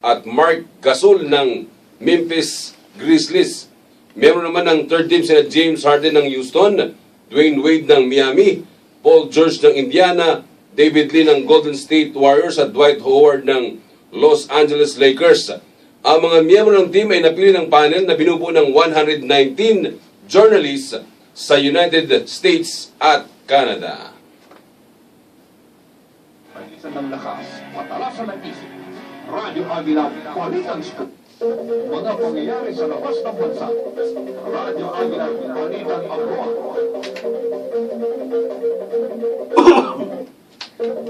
at Mark Gasol ng Memphis Grizzlies. Meron naman ng third team sina James Harden ng Houston, Dwayne Wade ng Miami, Paul George ng Indiana, David Lee ng Golden State Warriors at Dwight Howard ng Los Angeles Lakers. Ang mga miyembro ng team ay napili ng panel na binubuo ng 119 journalists sa United States at Canada. Palisan ng lakas, patalasan ng isip. Radyo Agila, Palitan Scoop. Mga pangyayari sa labas ng bansa. Radyo Agila, Palitan Abroad.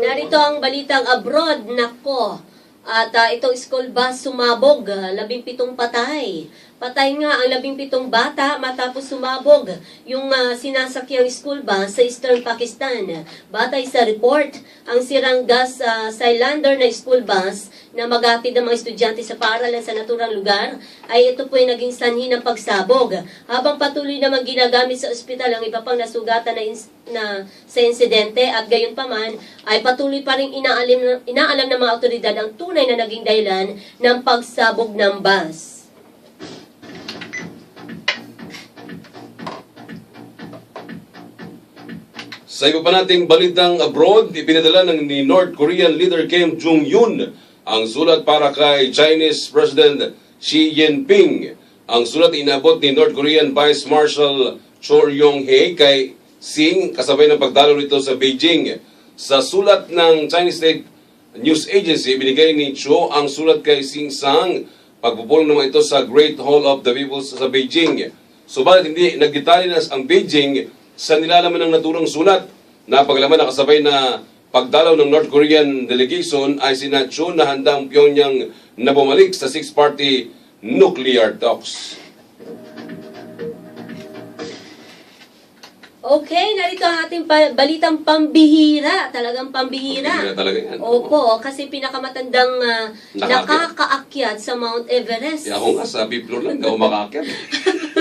Narito ang balitang abroad, nako. At ah, itong school bus sumabog, ah, labing pitong patay. Patay nga ang labing pitong bata matapos sumabog yung ah, sinasakyang school bus sa eastern Pakistan. Batay sa report, ang sirang gas ah, cylinder na school bus na magatid ng mga estudyante sa paaralan sa naturang lugar ay ito po ay naging sanhi ng pagsabog. Habang patuloy naman ginagamit sa ospital ang iba pang nasugatan na, na sa insidente at gayon pa man ay patuloy pa rin inaalim, inaalam ng mga otoridad ang tunay na naging dahilan ng pagsabog ng bus. Sa iba pa nating balitang abroad, ipinadala ng ni North Korean leader Kim Jong-un ang sulat para kay Chinese President Xi Jinping. Ang sulat inabot ni North Korean Vice Marshal Cho Yong-hae kay Sing kasabay ng pagdalo nito sa Beijing. Sa sulat ng Chinese State News Agency, binigay ni Cho ang sulat kay Sing Sang pagpupulong naman ito sa Great Hall of the People sa Beijing. Subalit hindi nagdetalye na ang Beijing sa nilalaman ng naturang sulat na paglaman nakasabay na pagdalaw ng North Korean delegation ay sina Cho na handang Pyongyang na bumalik sa six-party nuclear talks. Okay, narito ang ating pa- balitang pambihira. Talagang pambihira. Na talaga yan. Opo, kasi pinakamatandang ah, Nakaakyat. nakakaakyat sa Mount Everest. Eh, ako nga, sa fifth floor lang, daw makakit.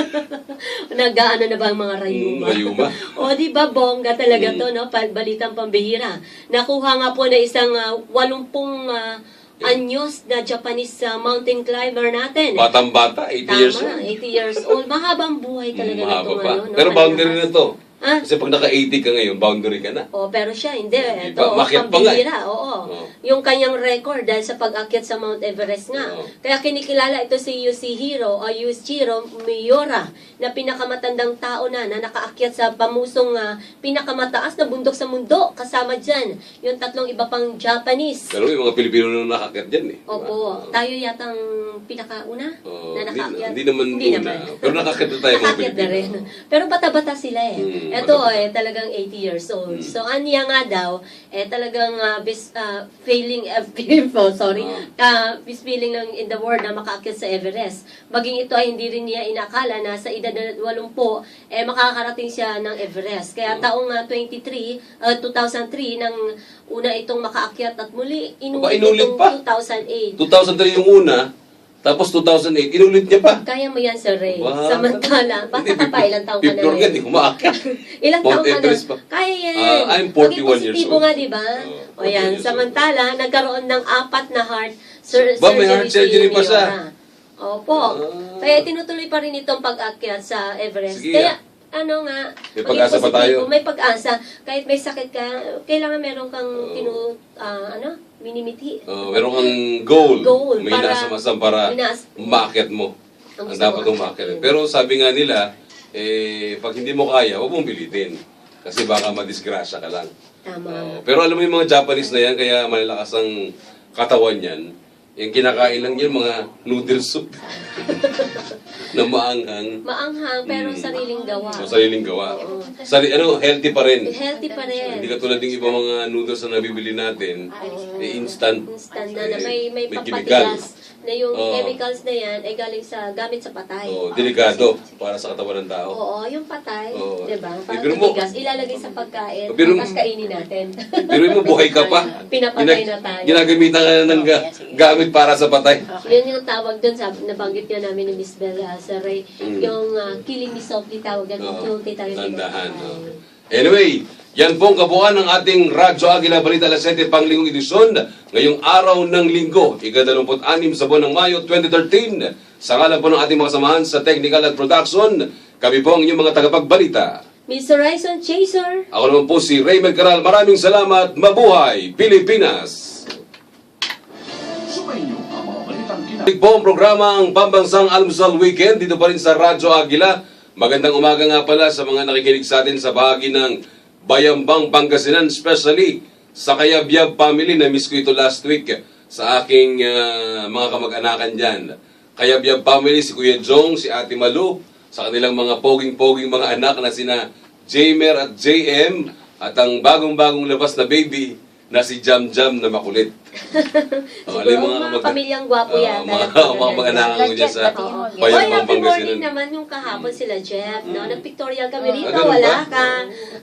Nagaano na ba ang mga rayuma? Mm, rayuma. o di ba bongga talaga Mm. to, no? Pa- Balitang pambihira. Nakuha nga po na isang uh, 80 ah, anyos na Japanese ah, mountain climber natin. Batang-bata, 80 years Tama, old. 80 years old. Mahabang buhay talaga Mm, na mahaba pa. ano. no? Pero boundary na to. Ah? Kasi pag naka-80 ka ngayon, boundary ka na. Oh, pero siya hindi. Hindi Ito, pa, oh, umakyat pa nga eh. pambihira. Oo. Oo. Yung kanyang record dahil sa pag-akyat sa Mount Everest nga. Oo. Kaya kinikilala ito si Yoshihiro o Yuichiro Miura na pinakamatandang tao na na nakaakyat sa pamusong ah, pinakamataas na bundok sa mundo. Kasama dyan yung tatlong iba pang Japanese. Pero yung mga Pilipino na nakakit dyan eh. Opo. Tayo yatang pinakauna Oo, na hindi- nakaakyat. hindi naman una. Pero nakaakyat na tayo, mga Nakaakyat na rin. Pero bata-bata sila eh. Hmm, Ito bata-bata. eh, talagang 80 years old. Hmm. So, aniya nga daw, eh talagang uh, bis, ah, failing, uh, oh, sorry, uh, feeling lang in the world na makaakyat sa Everest. Maging ito ay hindi rin niya inakala na sa edad na 80, eh makakarating siya ng Everest. Kaya Hmm. taong ah, 23, ah, 2003, nang una itong makaakyat at muli, inulit, inulit itong pa? 2008. 2003 yung una, tapos 2008, inulit niya pa. Kaya mo yan, Sir Ray. Wow. Samantala, Hindi, ka pa, ilang taon ka na rin. nga, di kumaakyat. Ilang Mount taon ka na? Pa. Kaya yan. Ah, I'm 41 Maging years old. nga, di ba? Oh, o yan, 41 years samantala, nagkaroon ng apat na heart sur- Ba, may heart surgery pa siya? Opo. Ah. Kaya tinutuloy pa rin itong pag-akyat sa Everest. Sige, Kaya, ano nga, May pag-asa pa tayo. May pag-asa. Kahit may sakit ka, kailangan meron kang Oo. tinu, ah, ano, minimiti. Oh, meron kang goal. Goal, May para- inaasam-asam para Inaas- umakyat mo. Ang Ang gusto dapat mo akyatin. Pero sabi nga nila, eh, pag hindi mo kaya, huwag mong pilitin. Kasi baka madisgrasya ka lang. Tama. Oo. pero alam mo yung mga Japanese na yan, kaya malalakas ang katawan yan. Yung kinakain lang yan, mga noodle soup. na maanghang. Maanghang, pero Mm. sariling gawa. O sariling gawa. Oo. Sari, ano, healthy pa rin. Healthy pa rin. Hindi katulad ng iba mga noodles na nabibili natin, eh, instant. Instant na, na may, may, May pampatigas na yung Oo. chemicals na yan ay galing sa gamit sa patay. Oh, delikado para sa katawan ng tao. Oo, yung patay, Oo. di ba? Parang pero mo- ilalagay sa pagkain, Pero- tapos kainin natin. Pero mo buhay ka pa. Pinapatay na tayo. Ginagamitan ka na ng ga- gamit para sa patay. Yun yung tawag doon, sabi, nabanggit nga namin ni Miss Bella sa Ray, Mm. yung uh, killing me softly tawag yan, Oo, yung tayo Tandahan. oh. Anyway, Yan po ang kabuuan ng ating Radyo Agila Balita Alas 7 Panglingong Edisyon ngayong araw ng linggo, ika-26 sa buwan ng Mayo 2013. Sa ngalan po ng ating mga samahan sa Technical at Production, kami po ang inyong mga tagapagbalita. Miss Horizon Chaser. Ako naman po si Raymond Caral. Maraming salamat. Mabuhay, Pilipinas! Sumainyo ang mga balitang kina... Balik po ang programa ang Pambansang Almusal Weekend dito pa rin sa Radyo Agila. Magandang umaga nga pala sa mga nakikinig sa atin sa bahagi ng Bayambang Pangasinan, especially sa Kayabyab family na miss ko ito last week sa aking ah, mga kamag-anakan dyan. Kayabyab family, si Kuya Jong, si Ate Malu, sa kanilang mga poging-poging mga anak na sina Jamer at JM at ang bagong-bagong labas na baby na si Jam Jam na makulit. Oh, Siguro mo mga mag- pamilyang gwapo Oo, yata. mga, mga mag-anakan ko dyan sa. Oy, Bayambang happy morning naman yung kahapon sila Jeff, no? Nag-pictorial kami Ah, rito, wala ba? ka.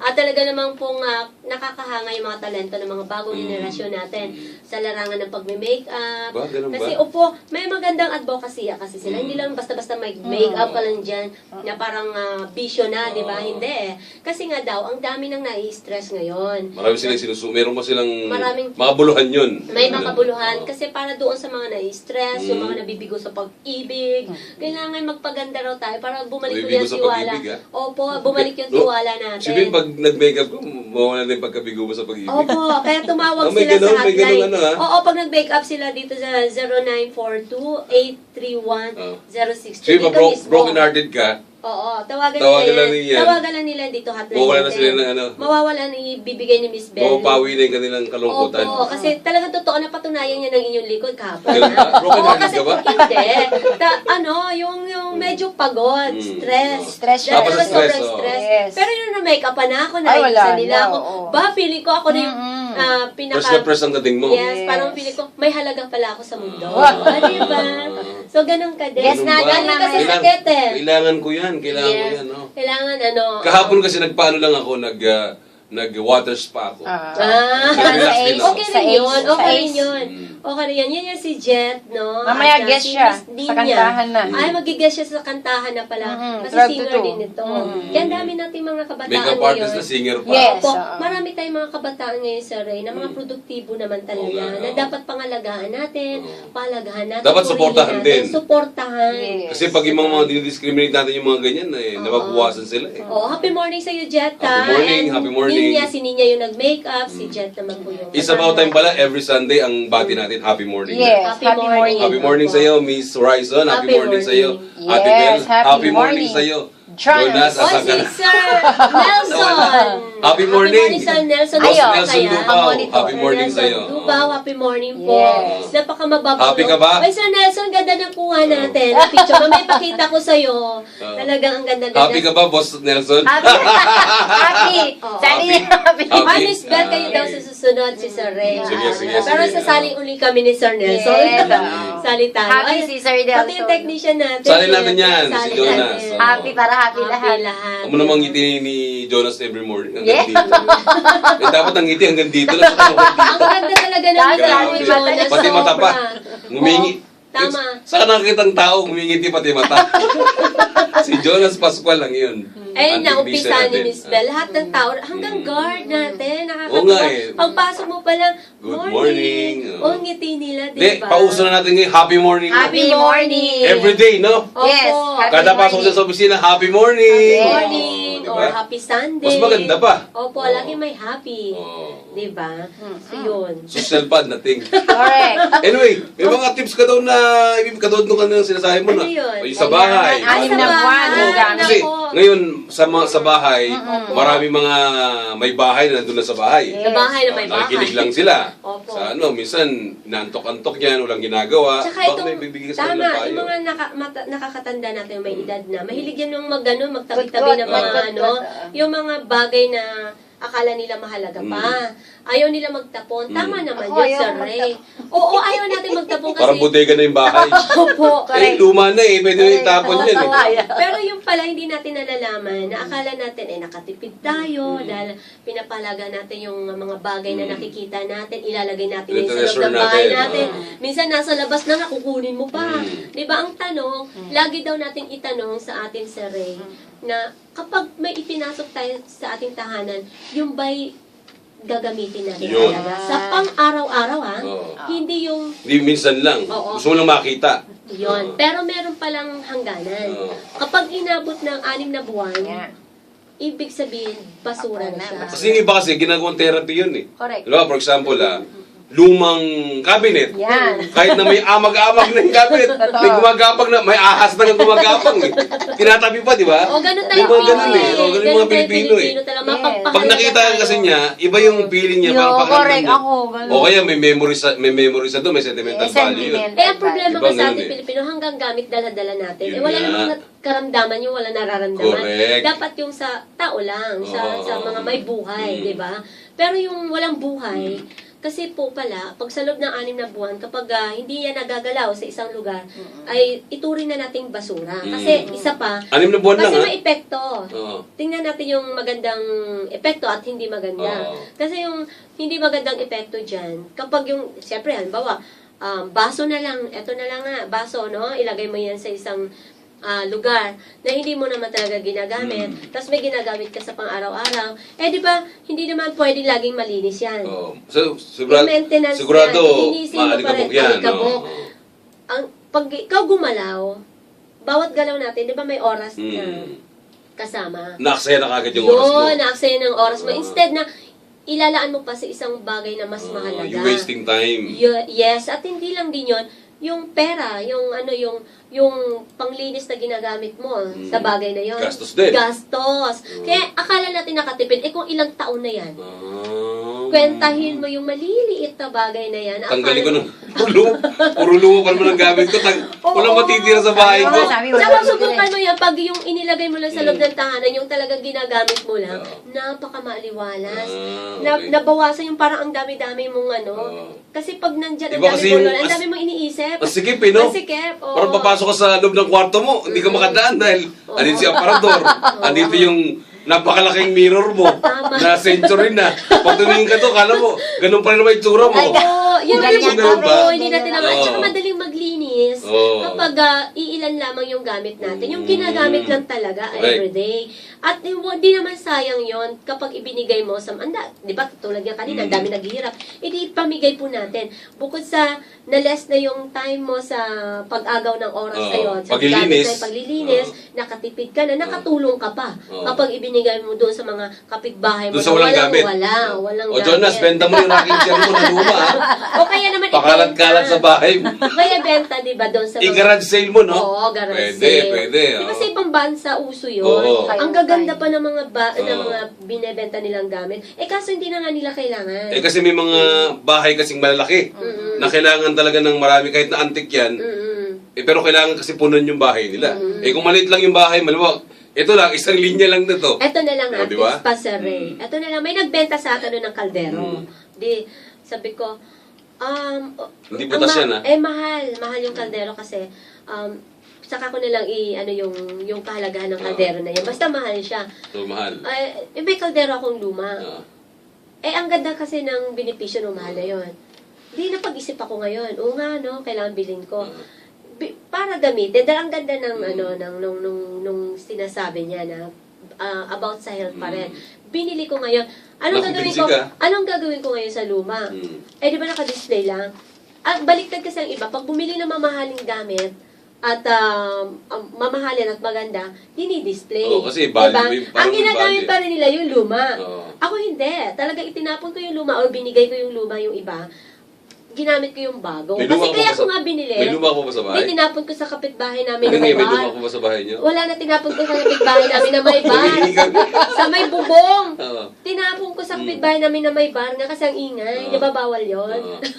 At talaga namang pong ah, nakakahanga yung mga talento ng mga bagong Mm. henerasyon natin sa larangan ng pagme-makeup. Ba, ba? Kasi upo, may magandang advocacy ah, kasi sila. Mm. Hindi lang basta-basta may makeup ka lang dyan Mm. na parang ah, bisyo na, di ba? Hindi eh. Kasi nga daw, ang dami nang nai-stress ngayon. Marami silang sinusu, meron mo silang Maraming- mga buluhan yun. May Ano? makabuluhan kasi para doon sa mga na-stress, yung Mm. mga nabibigo sa pag-ibig, kailangan magpaganda raw tayo para bumalik yung tiwala. pag-ibig, ah? Opo, bumalik yung No, tiwala natin. Sabihin, pag nag-makeup ko, mawala na yung pagkabigo mo sa pag-ibig. Opo, kaya tumawag Ah, sila ganun, sa hotline. ano, ah? Oo, pag nag-make up sila dito sa 0942-831-062. Sige, pa Dito bro- broken-hearted ka, Oo, tawagan, Tawagan nila lang yan. yan. Tawagan lang nila dito hotline. Mawawala na natin. sila ng ano. Mawawala na ibibigay ni Miss Bell. mapapawi na yung kanilang kalungkutan. Opo, kasi talagang totoo na patunayan niya ng inyong likod kahapon. Ganun ba? Broken Oo, hearted kasi ka ba? hindi. Ta, ano, yung, yung medyo pagod, Mm. stress. Stress siya. Tapos talaga stress, sobrang oo. stress. Yes. Pero yung na-makeup pa na ako, Ay, nakikita wala nila na, ako. oo. Ba, feeling ko ako na yung Mm-mm. ah, pinaka... Press na press ang dating mo. Yes, Yes. parang feeling ko, may halaga pala ako sa mundo. Wow. Di ba? So, ganun ka din. Yes, Ganun ba? Galing kasi Kailangan- sakit eh. Kailangan ko yan, kailangan ko Yes. yan. No? Kailangan ano. Kahapon kasi nagpaano lang ako, nag, ah, nag-water spa ako. Ah. Ah, Relax din ako. okay Sa rin yun. Sa Okay rin Ace. yun. Mm. Okay rin yun. Yan yung si Jet, no? Mamaya At, uh, guest si siya. Miss Sa kantahan na. Ay, magigest siya sa kantahan na pala. Mm-mm, Kasi 12 to singer 2. din ito. Mm. Kaya ang dami nating mga kabataan Makeup ngayon. artist na singer pa. Yes. Opo, oo. marami tayong mga kabataan ngayon sa Ray na mga produktibo naman talaga Oo nga, na oo. dapat pangalagaan natin, Oo. palagahan natin. Dapat purihin suportahan natin, din. Suportahan. Yes. Kasi pag yung mga, mga dinidiscriminate natin yung mga ganyan, eh, nababawasan sila eh. Oh, happy morning sa iyo, Jet. ha? Happy morning, happy morning. Ninya, si Ninya yung nag-makeup, si Jet naman po yung... It's about time pala, every Sunday, ang bati natin, happy morning. Yes, Happy happy, morning. morning. Happy morning sa iyo, Miss Horizon. Happy, Happy morning, sa iyo, morning. Ate Bel. Yes, happy morning morning. sa iyo, Jonas. Jonas. Oh, si Sir Nelson! Happy morning. Sir Nelson. Ayo. Kumusta Nelson kaya? Dupaw. Ang monitor. Happy morning sa. Nelson Dupaw, happy morning po. Yes. Napaka mababalo. Happy ka ba? Ay, Sir Nelson, ganda ng kuha natin. Ang picture. Mamaya pakita ko sa'yo. Talagang ang ganda-ganda. Happy ka ba, Boss Nelson? Happy. happy. Sabi niya happy. Happy. Ah, Miss Bell, kayo daw sa susunod si Sir Ray. Sige, sige, Pero sige. sasali uli kami ni Sir Nelson. Yes. Sali tayo. Happy Ay, si Sir Pati yung Nelson. technician natin. Sali natin yan, si Jonas. Happy para happy, Happy lahat. lahat. Ako namang ngiti ni Jonas every morning. Hanggang Yeah. dito. eh, dapat ang ngiti hanggang dito lang. Ang ganda talaga ng Dahil ngiti Grabe. Jonas. Pati mata pa. Ngumingi. Oo, Tama. Saka nakakita ang tao, ngumingiti pati mata. si Jonas Pascual lang yun. Ayun na, umpisa ni Miss Bell. Lahat ng tao, hanggang guard natin. Oo nga Nakakatawa. eh. Pagpasok mo pa lang, Good morning. Oh, ngiti nila, di Hindi, ba? pauso na natin ngayon. Happy morning. Happy morning. Every day, no? Opo. Yes, happy Kada pasok morning. sa opisina, happy morning. Happy morning. Diba? Or happy Sunday. Mas maganda pa. Opo, Oo. lagi may happy. Oo. Di ba? So, yun. Social pad nating. Correct. Anyway, may mga tips ka daw na katulad nung kanina sinasabi mo na. Ano yun? Yung sa bahay. Anim Sa na buwan. bahay, gamit. Kasi Nako. ngayon sa mga sa bahay, marami mga may bahay na nandun na sa bahay. Sa bahay na may bahay. Nakikinig lang sila. Opo. Sa ano, minsan nantok-antok yan, walang ginagawa. Tsaka Baka itong, may bibigay sa tama, kanila yung mga naka, mata, nakakatanda natin, may edad na, mahilig yan yung mag, ano, magtabi-tabi Good, ng mga, good, ano, good, ah. yung mga bagay na akala nila mahalaga pa. Ayaw nila magtapon. Tama Mm. naman Ako, yun, Sir Ray. Oo, ayaw natin magtapon kasi... Parang bodega na yung bahay. Opo. eh, luma na eh. Pwede na itapon yan eh. Pero yung pala, hindi natin nalalaman na akala natin, eh, nakatipid tayo dahil pinapalaga natin yung mga bagay na Mm. nakikita natin, ilalagay natin yung sa loob ng bahay natin, natin. Minsan nasa labas na, nakukunin mo pa. Mm. Di ba ang tanong, lagi daw nating itanong sa atin, Sir Ray, na kapag may ipinasok tayo sa ating tahanan, yung ba'y gagamitin natin Yun. talaga. Sa pang-araw-araw ha, Oo. hindi yung Hindi minsan lang. Oo. Gusto mo lang makita. yon. Oo. Pero meron palang hangganan. Oo. Kapag inabot ng anim na buwan, Yeah. ibig sabihin, basura na siya. Kasi yung iba kasi, ginagawang therapy yun eh. Correct. Diba? For example, ah, lumang cabinet. Yan. Kahit na may amag-amag na yung cabinet, Totoo. may gumagapag na, may ahas na nga gumagapang eh. Tinatabi pa, di ba? O, ganun May tayo mga ganun eh. O, ganun yung mga tayo Pilipino eh. talaga. Yes. Mapagpahalaga Pag nakita tayo. kasi niya, iba yung feeling niya. Yo, parang pakiramdam correct. niya. Ako, ganun. O kaya may memory sa, may memory sa doon, may sentimental Yes, value yun. Eh, ang problema Ibang nga sa ganun ating eh. Pilipino, hanggang gamit dala-dala natin. Yun eh, wala nga. namang nat- karamdaman yung wala nararamdaman. Correct. Dapat yung sa tao lang, sa, Oo. sa mga may buhay, Mm. di ba? Pero yung walang buhay, kasi po pala, pag sa loob ng anim na buwan, kapag ah, hindi yan nagagalaw sa isang lugar, ay ituring na nating basura. Kasi Mm. isa pa, Anim na buwan lang kasi ha? may epekto. Oo. Tingnan natin yung magandang epekto at hindi maganda. Oo. Kasi yung hindi magandang epekto dyan, kapag yung, siyempre, halimbawa, um, baso na lang, eto na lang nga, baso, no? Ilagay mo yan sa isang ah, lugar na hindi mo naman talaga ginagamit, Mm. tapos may ginagamit ka sa pang-araw-araw, eh di ba, hindi naman pwede laging malinis yan. Oo. So, sigurado, Yung maintenance sigurado, yan, maalikabok yan. oo. Ang, pag ikaw gumalaw, bawat galaw natin, di ba may oras na Mm. kasama? Naaksaya na kagad yung oras mo. Yun, naaksaya ng oras mo. Oo. Instead na ilalaan mo pa sa isang bagay na mas Oo, mahalaga. Ah, You're wasting time. Y- yes, at hindi lang din yon yung pera, yung ano, yung yung panglinis na ginagamit mo Mm. sa bagay na yon. Gastos din. Gastos. Mm. Kaya akala natin nakatipid, eh kung ilang taon na yan, Ah. Kwentahin mo yung maliliit na bagay na yan. Tanggalin ko ng puro lumo. Puro lumo pa naman ang gamit ko. Tang, walang matitira sa bahay ko. Sabi mo, sabi mo, subukan mo yan, pag yung inilagay mo lang sa loob Mm. ng tahanan, yung talagang ginagamit mo lang, Oo. napaka-maaliwalas. Ah, Na, okay. nabawasan yung parang ang dami-dami mong ano. Oo. Kasi pag nandyan, ang Iba dami kasi yung ang dami mong iniisip. Ang sikip eh, no? Ang sikip, oo. Parang papasok ka sa loob ng kwarto mo, hindi ka makadaan dahil Oo. andito si aparador, andito yung napakalaking mirror mo na century na. Pag tumingin ka to, kala mo, ganun pa rin naman yung tsura mo. Oo, yun Ganyan, ganun ba? oo, hindi natin naman. At saka Oo. madaling maglinis Oo. kapag ah, iilan lamang yung gamit natin. Yung Mm. ginagamit lang talaga Correct. everyday. At hindi naman sayang yon kapag ibinigay mo sa, anda, di ba, tulad nga kanina, ang Mm. dami naghihirap. Hindi pamigay po natin. Bukod sa na-less na yung time mo sa pag-agaw ng oras Oo. sa'yo, sa Paglilinis. gamit paglilinis, Oo. Nakatipid ka na, nakatulong ka pa. Oo. Kapag ibinigay mo doon sa mga kapitbahay mo Doon sa walang walang gamit. wala, walang O Jonas, gamit. benta mo yung rocking chair mo na luma, ha? O kaya naman Pakalat-kalat sa bahay mo. Kaya benta, di ba, doon sa I-garage sale mo, no? Oo, garage Pwede, sale. pwede. Di ba oo. sa ibang bansa uso yun? Oo. Ang gaganda pa ng mga ba, ng Oo. mga binebenta nilang gamit. Eh kaso hindi na nga nila kailangan. Eh kasi may mga bahay kasing malalaki Mm-mm. na kailangan talaga ng marami kahit na antik yan. Eh, pero kailangan kasi punan yung bahay nila. Mm. Eh kung maliit lang yung bahay, maluwag. Ito lang, isang linya lang na to. Eto na lang Oh, ha, di ba? tips pa Sir Ray. Mm. Eto na lang, may nagbenta sa akin ng kaldero. Mm. Di, sabi ko, um, Hindi butas yan, ha? Eh, mahal. Mahal yung kaldero kasi, um, saka ko nilang i, ano yung, yung kahalagahan ng Ah. kaldero na yun. Basta mahal siya. So, mahal. Ay, eh, may kaldero akong luma. Ah. Eh, ang ganda kasi ng benepisyo ng mahal na yun. Di na pag-isip ako ngayon. Oo nga, no, kailangan bilhin ko. Ah. Para gamitin. Dahil ang ganda ng, Mm. ano, ng, nung, nung, nung sinasabi niya na ah, about sa health pa rin. Binili ko ngayon. Anong gagawin Nakumbinsi ko? ka? Anong gagawin ko ngayon sa luma? Mm. Eh, di ba naka-display lang? At baliktad kasi ang iba, pag bumili ng mamahaling gamit, at um, um, mamahalin at maganda, dinidisplay. Oo, kasi value, Diba? parang Ang ginagamit pa rin nila yung luma. Oo. Ako hindi. Talaga itinapon ko yung luma or binigay ko yung luma yung iba. Ginamit ko yung bago. May Kasi luma ka kaya ba ko sa- nga binili. May luma ko ba sa May bahay? tinapon ko sa kapitbahay namin Ano na nga, may may bar. luma ko ba sa bahay niyo? Wala na tinapon ko sa kapitbahay namin na may bar. Sa may bubong. Oo. Tinapon ko sa Mm. kapitbahay namin na may bar nga kasi ang ingay. Oo. Di ba bawal yon? Oo.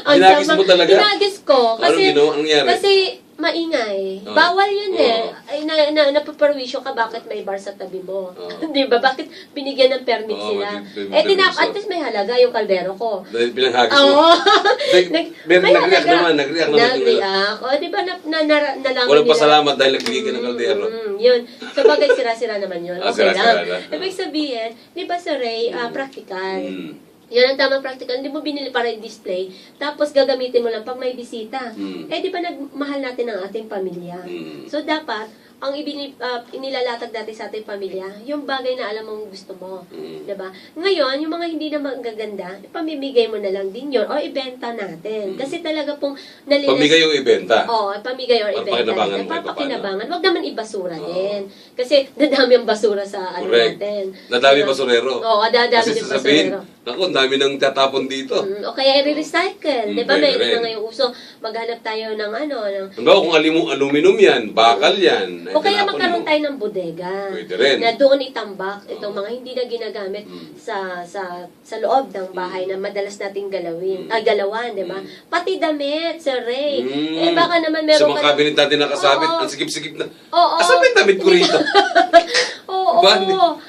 Ang Ginagis sama- mo talaga? Ginagis ko. Ano Kasi, ginawa? Anong nangyari? kasi maingay. Oo. Bawal yun eh. Oo. Ay, na, na, napaparwisyo ka bakit may bar sa tabi mo. Oo. Di ba? Bakit binigyan ng permit Oo, sila? eh, tinap, at least may halaga yung kaldero ko. Dahil pinanghagis mo. Oo. Nag- Nag- may nag-react naman, nag-react naman Nag-react. O, di ba na, na, na, nalaman Walang nila? pasalamat dahil nagbigay ka ng kaldero. Mm, yun. So, bagay sira-sira naman yun. Ah, Okay sira-sira lang. na. Ibig sabihin, di ba sa Ray, ah, practical. Mm. Yun ang tamang practical. Hindi mo binili para i-display, tapos gagamitin mo lang pag may bisita. Mm. Eh, di ba nagmahal natin ang ating pamilya? Mm. So, dapat, ang ibini, ah, inilalatag dati sa ating pamilya, yung bagay na alam mong gusto mo. Mm. 'Di ba? Ngayon, yung mga hindi na magaganda, pamimigay mo na lang din yon o ibenta natin. Kasi talaga pong nalilis... Pamigay yung ibenta. Oo, pamigay or ibenta. pakinabangan natin. mo Para kahit pakinabangan. Huwag naman ibasura Oo. din. Kasi dadami ang basura sa ano Correct. natin. Nadami Diba? basurero. Oo, dadami din sasabihin, naku, ang dami nang tatapon dito. Mm, o kaya i-recycle. Mm, Di ba? rin. na ngayong uso. Maghanap tayo ng ano. Ng, Halimbawa kung alimu, aluminum yan, bakal yan. o kaya magkaroon. Tayo ng bodega. Pwede rin. Na doon itambak itong mga hindi na ginagamit Mm. sa sa sa loob ng bahay na madalas nating galawin, Mm. ah, galawan, di ba? Mm. Pati damit, Sir Ray. Mm. Eh baka naman Sa meron mga ka cabinet natin nakasabit, Oo. ang sikip-sikip na. Oo. Asan ba yung damit ko rito? Oo. Ba?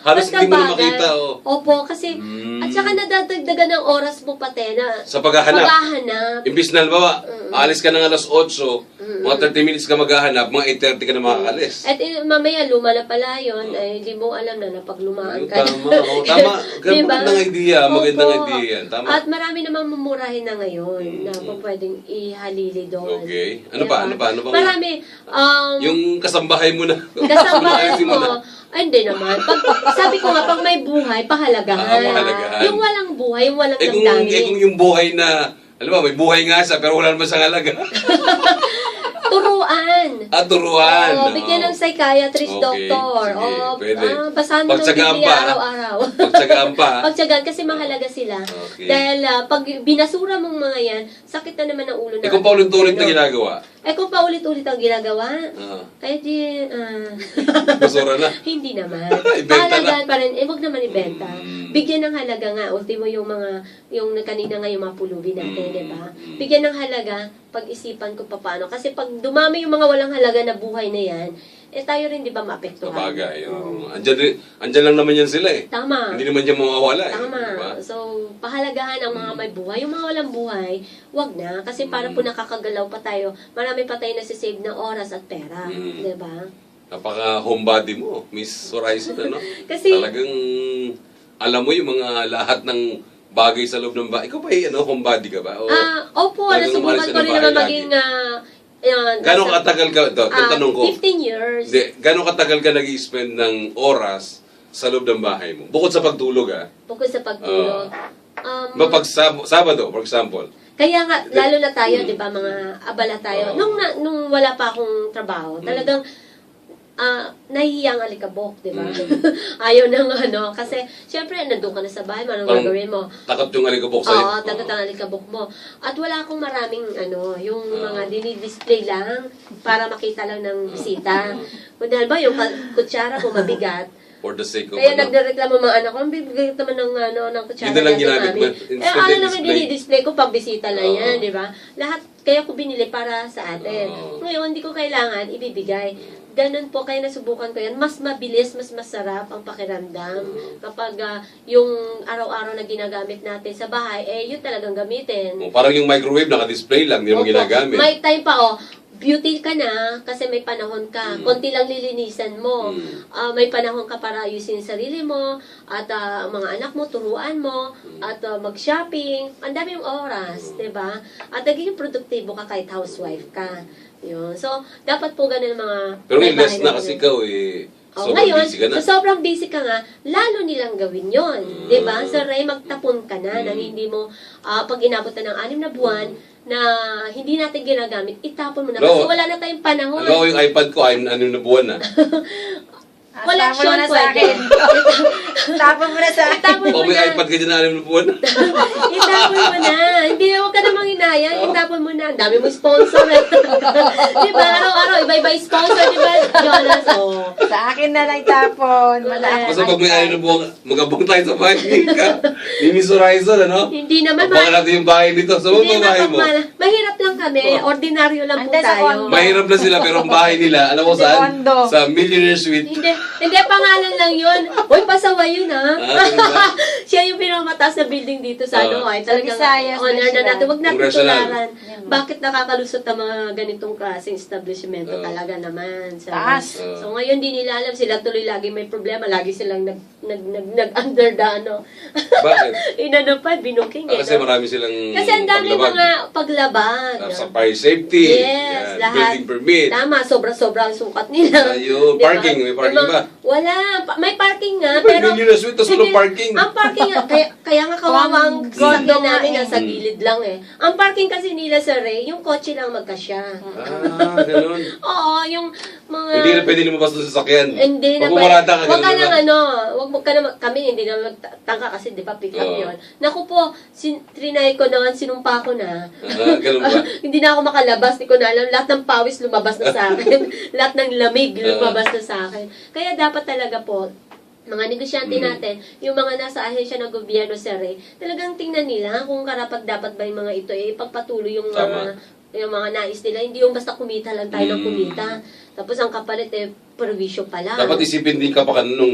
Halos hindi mo na makita, oh. Opo, kasi Mm. at saka nadadagdagan ng oras mo pati na Sa paghahanap. paghahanap. Imbis na, halimbawa, Mm. alis ka ng alas 8, mga 30 minutes ka maghahanap, mga 8.30 ka na makakalis. At eh, mamaya luma na pala yun, ay hindi mo alam na napaglumaan ka. tama, oo, tama. Gan- magandang idea, magandang Opo. idea yan, tama. At marami namang mumurahin na ngayon na Mm. po pwedeng ihalili doon. Okay. Ano Diba? pa, ano pa, ano pa? Marami. Um, Yung kasambahay mo na. Ko. mo na. Ay, hindi naman. Pag, sabi ko nga, pag may buhay, pahalagahan. Ah, pahalagahan. Yung walang buhay, yung walang Eh kung, damdamin. eh kung yung buhay na, alam mo, may buhay nga siya, pero wala naman siyang halaga. Turuan. At turuan. Oo, bigyan ng psychiatrist, Okay, doctor. sige, Oo, pwede. ah, basahan mo ng Biblia araw-araw. Pagtsagaan pa. Pagtsagaan kasi mahalaga sila. Okay. Dahil ah, pag binasura mong mga yan, sakit na naman ang ulo Eh kung paulit-ulit na ginagawa, Eh kung paulit-ulit ang ginagawa, ah, eh di, basura na. hindi naman. Ibenta Pahalagaan pa rin. Eh, wag naman ibenta. Mm. Bigyan ng halaga nga. Ultimo yung mga, yung kanina nga yung mga pulubi natin, Mm. di ba? Bigyan ng halaga, pag-isipan ko pa paano. Kasi pag dumami yung mga walang halaga na buhay na yan, eh tayo rin, di ba, maapektuhan. Sabagay. Mm. Oh. Andyan, andyan lang naman yan sila eh. Tama. Hindi naman yan mawawala eh. Tama. Diba? So, pahalagahan ang mga may buhay. Yung mga walang buhay, wag na. Kasi para Mm. po nakakagalaw pa tayo, marami pa tayo nasisave ng oras at pera. Mm. Di ba? Napaka homebody mo, Miss Horizon, ano? Kasi- Talagang alam mo yung mga lahat ng bagay sa loob ng bahay. Ikaw ba ano, homebody ka ba? O, Ah, opo, nasubukan ko rin naman maging ah, yan, Gano'ng nasa- katagal ka, ito, ito ah, tanong ko. 15 years. Hindi, gano'ng katagal ka nag spend ng oras sa loob ng bahay mo? Bukod sa pagtulog, ah. Bukod sa pagtulog. um, Mapag Sab- Sabado, for example. kaya nga, lalo na tayo, Mm. di ba, mga abala tayo. Oo. Nung, na, nung wala pa akong trabaho, Mm. talagang ah nahihiya ang alikabok, di ba? Mm. Ayaw nang ano. Kasi, syempre, nandun ka na sa bahay, anong Parang gagawin mo? Takot yung alikabok sa'yo. Oo, tagot ang alikabok mo. At wala akong maraming, ano, yung Oo. mga dinidisplay lang para makita lang ng bisita. Kung dahil ba, yung ka- kutsara ko mabigat, For the sake of Kaya ano. mga anak ko, ang bibigat naman ng, ano, ng kutsara Yun na lang natin, ginamit mami. mo. Eh, Instead ano of naman display. dinidisplay ko, pang bisita lang Oo. yan, di ba? Lahat, kaya ko binili para sa atin. Oo. Ngayon, hindi ko kailangan ibibigay. Ganun po, kaya nasubukan ko yan. Mas mabilis, mas masarap ang pakiramdam. Kapag ah, yung araw-araw na ginagamit natin sa bahay, eh, yun talagang gamitin. Oh, Parang yung microwave, naka-display lang, hindi mo Opo. ginagamit. May time pa, oh, beauty ka na kasi may panahon ka. Mm. Konti lang lilinisan mo. Mm. Ah, may panahon ka para ayusin sarili mo at ang mga anak mo, turuan mo Mm. at ah, mag-shopping. Ang dami yung oras, 'di ba? At naging produktibo ka kahit housewife ka. Yun. So, dapat po ganun mga Pero ngayon, less na kasi ikaw eh. Oh, Sobrang ngayon, busy ka na. sa sobrang busy ka nga, lalo nilang gawin yon, Mm. 'di ba? Sa Ray, magtapon ka na nang Mm. hindi mo, ah, pag inabot na ng anim na buwan, na hindi natin ginagamit, itapon mo na. Kasi wala na tayong panahon. Ko yung iPad ko, ay ano na buwan na. Collection mo na sa pwede. akin. Tapon mo na sa akin. Itapon mo O may na. iPad ka dyan na anim na buwan. Itapon mo na. Hindi huwag ka namang inayang. Itapon mo na. Ang dami mo sponsor. eh. di ba? Araw-araw, iba-iba yung sponsor. Di ba, Jonas? Oh. Sa akin na lang tapon. Wala akong Basta pag may anim na buwan, magabong tayo sa bahay ka. Ni Miss Horizon, ano? Hindi naman. Baka natin yung bahay dito. Sa Hindi mga bahay mo. Mahirap lang kami. Ordinaryo lang po sa tayo. condo. Mahirap na sila, pero ang bahay nila, alam mo Hindi, saan? condo. Sa Millionaire Suite. Hindi, hindi, pangalan lang yun. Uy, pasawa yun, ha? Ah? Siya yung pinakamataas na building dito sa Ah. ano, ay Sa talagang Visayas honor na natin. Huwag natin Congressional. tularan. Bakit nakakalusot ang mga ganitong klaseng establishment? Ah. Talaga naman. So, Taas. so ngayon di nila alam, sila tuloy lagi may problema. Lagi silang nag, nag, nag, nag under the ano. Bakit? Inano pa, binuking Ah, eh. kasi no? marami silang Kasi ang dami paglabag. mga paglabag. Ah, Sa fire safety, Yes, yan, lahat. building permit. Tama, sobra-sobra ang sukat nila. Ayun, Di ba? parking, may parking Yung ba? Wala, pa- may parking nga, Di ba, pero... million na tapos walang Hindi, parking. Ang parking, nga- kaya, kaya nga kawawa ang sasakyan namin nasa gilid lang eh. Ang parking kasi nila sa Ray, yung kotse lang magkasya. Ah, ganun. Oo, yung mga... Hindi na pwede lumabas doon sa sakyan. Hindi na ka, Huwag ka na. ano, mo ka na, kami hindi na magtangka kasi di ba pick up Oo. yun. Naku po, sin, trinay ko noon, sinumpa ko na. Ganun ba? hindi na ako makalabas, di ko na alam. Lahat ng pawis lumabas na sa akin. Lahat ng lamig Ah. lumabas na sa akin. Kaya dapat talaga po, mga negosyante Mm. natin, yung mga nasa ahensya ng gobyerno sa RE, talagang tingnan nila kung karapat dapat ba yung mga ito, eh, ipagpatuloy yung Tama. mga yung mga nais nila, hindi yung basta kumita lang tayo ng Mm. kumita. Tapos ang kapalit eh, perwisyo pala. Dapat isipin din ka pa ka nung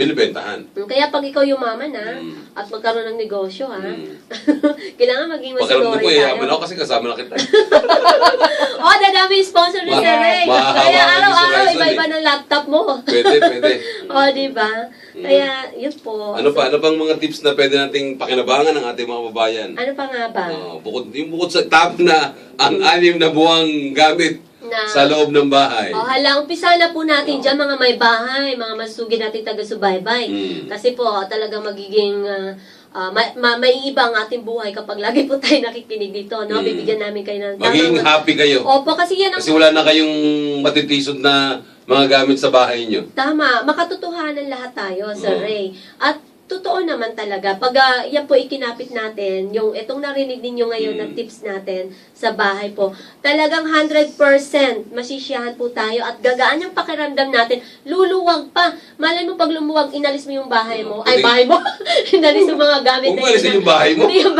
binibentahan. Mm, Kaya pag ikaw yumaman ha, Mm. at magkaroon ng negosyo ha, Mm. kailangan maging Pagkaroon masiguri ko, yaman ako kasi kasama na kita. oh, dadami yung sponsor ni Sir Ray. Kaya araw-araw, iba-iba eh. ng laptop mo. Pwede, pwede. oh, di ba? Kaya, yun po. Ano pa? Ano pang mga tips na pwede nating pakinabangan ng ating mga babayan? Ano pa nga ba? Oh, bukod, yung bukod sa top na ang anim na buwang gamit Na- sa loob ng bahay. Oh, hala, umpisa na po natin Oh. dyan mga may bahay, mga masugid natin taga-subaybay. Mm. Kasi po, talagang magiging ah, ah, ma- ma- maiiba ang ating buhay kapag lagi po tayo nakikinig dito, no? Mm. Bibigyan namin kayo ng Magiging tamang- happy kayo. Opo, kasi yan ang Kasi wala na kayong matitisod na mga gamit sa bahay nyo. Tama, makatotohanan lahat tayo, Sir Oo. Ray. At totoo naman talaga, pag ah, yan po ikinapit natin, yung itong narinig ninyo ngayon na Mm. tips natin sa bahay po, talagang 100% masisiyahan po tayo at gagaan yung pakiramdam natin, luluwag pa. Malay mo pag lumuwag, inalis mo yung bahay mo, ay bahay mo, inalis mo mga gamit na- yung bahay mo. Yung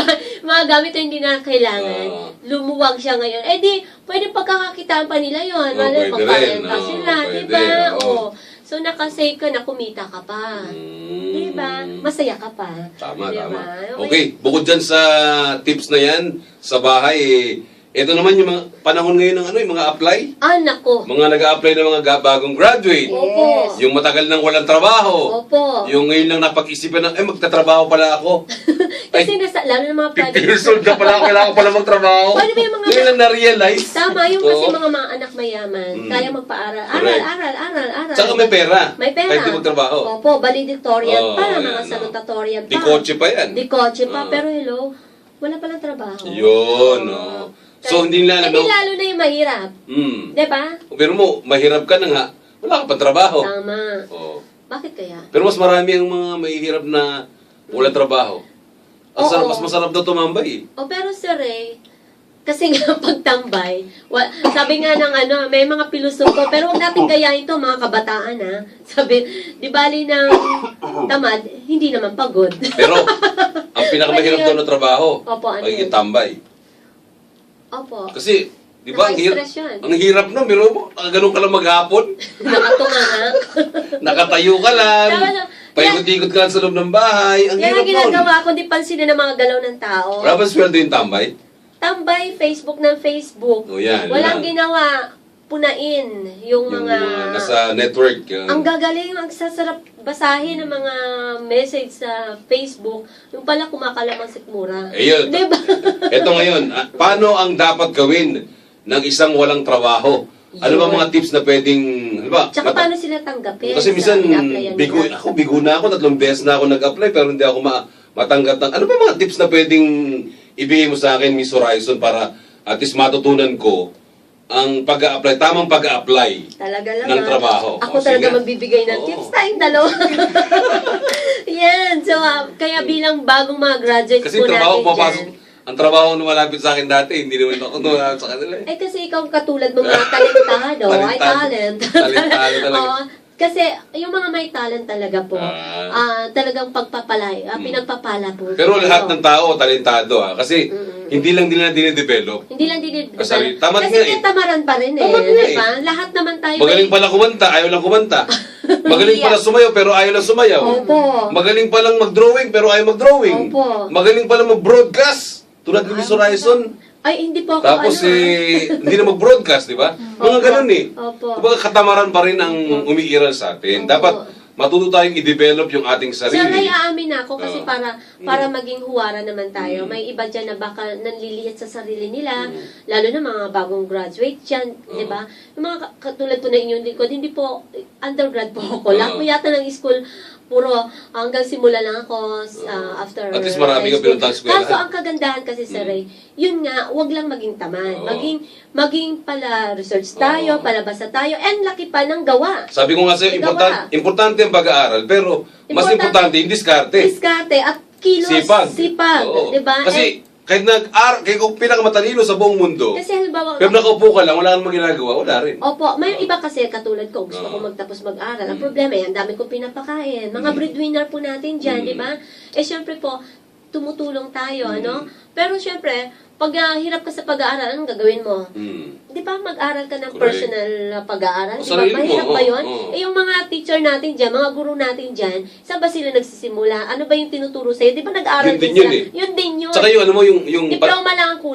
mga gamit na hindi na kailangan. Oo. Lumuwag siya ngayon. Eh di, pwede pagkakakitaan pa nila yon Oo, Malay, pagkarenta rin. Oo, sila, di pwede. ba? Oo. Oo. So, nakasave ka na, kumita ka pa. Mm. Di ba? Masaya ka pa. Tama, Di tama. Okay, bukod dyan sa tips na yan, sa bahay, eh, ito naman yung mga panahon ngayon ng ano, yung mga apply. Ah, nako. Mga nag-a-apply ng mga ga- bagong graduate. Opo. Yung matagal nang walang trabaho. Opo. Yung ngayon lang napag-isipan ng, eh, magtatrabaho pala ako. Kasi nasa, lalo ng mga 50 private. years old na pala ako, kailangan ko pala magtrabaho. Paano ba yung mga- Ngayon lang na-realize. Tama, yung kasi Oo. mga mga anak mayaman, Mm. kaya magpaaral. Aral, Correct. aral, aral, aral. Tsaka may pera. May pera. Kahit di magtrabaho. Opo, valedictorian Oo, pa, yan, mga oo. salutatorian pa. Di kotse pa yan. Di kotse pa, Oo. pero hello, wala palang trabaho. Yun, Oo. oo. So, hindi nila, Hindi lalo na yung mahirap. Hmm. Di ba? Pero mo, mahirap ka na nga. Wala ka pa trabaho. Tama. Oo. Bakit kaya? Pero mas marami ang mga mahihirap na wala trabaho. Ang Oo. sarap, mas masarap daw tumambay eh. O pero Sir Ray, kasi nga pagtambay, wa, sabi nga ng ano, may mga pilosopo, pero huwag natin gayahin to mga kabataan ha. Sabi, di bali ng tamad, hindi naman pagod. Pero, ang pinakamahirap daw na trabaho, Opo, ano pagiging yun? tambay. Opo, Kasi, di ba, ang Nakaka-stress yun. ang hirap nun, pero mo, ganun ka lang maghapon. nakatunga nga. Nakatayo ka lang. Tama na. Paikot-ikot ka lang sa loob ng bahay. Ang Yan hirap ang nun. ginagawa ko, di pansinin ng mga galaw ng tao. Wala ba sweldo yung tambay? Tambay, Facebook ng Facebook. O yan. Walang yan. ginawa, punain yung, Yung mga... mga nasa network. uh, Ang gagaling, ang sasarap basahin ng mga message sa Facebook, yung pala kumakalamang sikmura. Ayun. Di ba? Ito ngayon, ah, paano ang dapat gawin ng isang walang trabaho? Ano ba Yun. mga tips na pwedeng, ano ba? Tsaka mata- paano sila tanggapin? Kasi sa minsan, bigo, nila? ako, bigo na ako, tatlong beses na ako nag-apply, pero hindi ako ma matanggap ng, ano ba mga tips na pwedeng ibigay mo sa akin, Miss Horizon, para at least matutunan ko ang pag-a-apply, tamang pag-a-apply. Talaga lang. ng ah. trabaho. Ako O, talaga sige. magbibigay ng Oo. tips. Tayong dalawa. Yan. So, ah, kaya bilang bagong mga graduates Kasi po trabaho, natin papasok, dyan, ang trabaho na malapit sa akin dati, hindi naman ako numalapit sa kanila eh. Eh kasi ikaw katulad ng mga talentado, ay Talentado. talent. Talentado talaga. Oo. Kasi yung mga may talent talaga po, Ah. ah, talagang pagpapalay, ah, Mm. pinagpapala po. Pero lahat ng tao, talentado ah. Kasi Mm-mm. hindi lang nila dinidevelop. Hindi lang dinid Ah, sorry, tamad Kasi nga eh. tamaran pa rin eh. Tamad nga eh. Lahat naman tayo Magaling pala kumanta, ayaw lang kumanta. Magaling pala sumayaw, pero ayaw lang sumayaw. Opo. Magaling palang mag-drawing, pero ayaw mag-drawing. Opo. Magaling pala mag-broadcast. Tulad ni Miss Horizon. Ay, hindi po ako Tapos ano. eh, hindi na mag-broadcast, di ba? Mga ganun eh. Opo. Kumbaga katamaran pa rin ang umiiral sa atin. Opo. Dapat matuto tayong i-develop yung ating Sa Ray, sarili. aamin ako kasi Oo. para para maging huwara naman tayo. Mm. May iba dyan na baka nanliliyat sa sarili nila, Mm. lalo na mga bagong graduate dyan, di ba? Yung mga ka- katulad po na inyong lingkod, hindi po, undergrad po ako. Lahat po yata ng school, puro hanggang simula lang ako uh, after At least marami high ka school. pinuntang eskwelahan. Kaso ang kagandahan kasi sa Mm. Ray, yun nga, wag lang maging tamad. Oo. Maging, maging pala research tayo, Oo. palabasa tayo, and laki pa ng gawa. Sabi ko nga sa'yo, Ikaw important, ba? importante ang pag-aaral, pero mas Importante- importante yung diskarte. Diskarte at kilos, Sipag. sipag, Oo. di ba? Kasi kahit nag-ar, kahit kung pinakamatalino sa buong mundo, kasi halimbawa, pero nakaupo ka lang, wala kang ginagawa, wala rin. Opo, may iba kasi katulad ko, gusto ko magtapos mag-aral. Ang Mm. problema, eh, ang dami kong pinapakain. Mga Mm. breadwinner po natin dyan, Mm. di ba? Eh, syempre po, tumutulong tayo, Mm. ano? Pero syempre, pag ah, hirap ka sa pag-aaral, anong gagawin mo? Hmm. Di ba mag-aral ka ng Correct. personal na pag-aaral? Di ba? Mahirap ba yun? oo. Eh, yung mga teacher natin dyan, mga guru natin dyan, saan ba sila nagsisimula? Ano ba yung tinuturo sa'yo? Di ba nag-aaral Yun din sila? yun eh. Yun din yun. Tsaka yung ano mo, yung... yung Diploma lang ang kulang.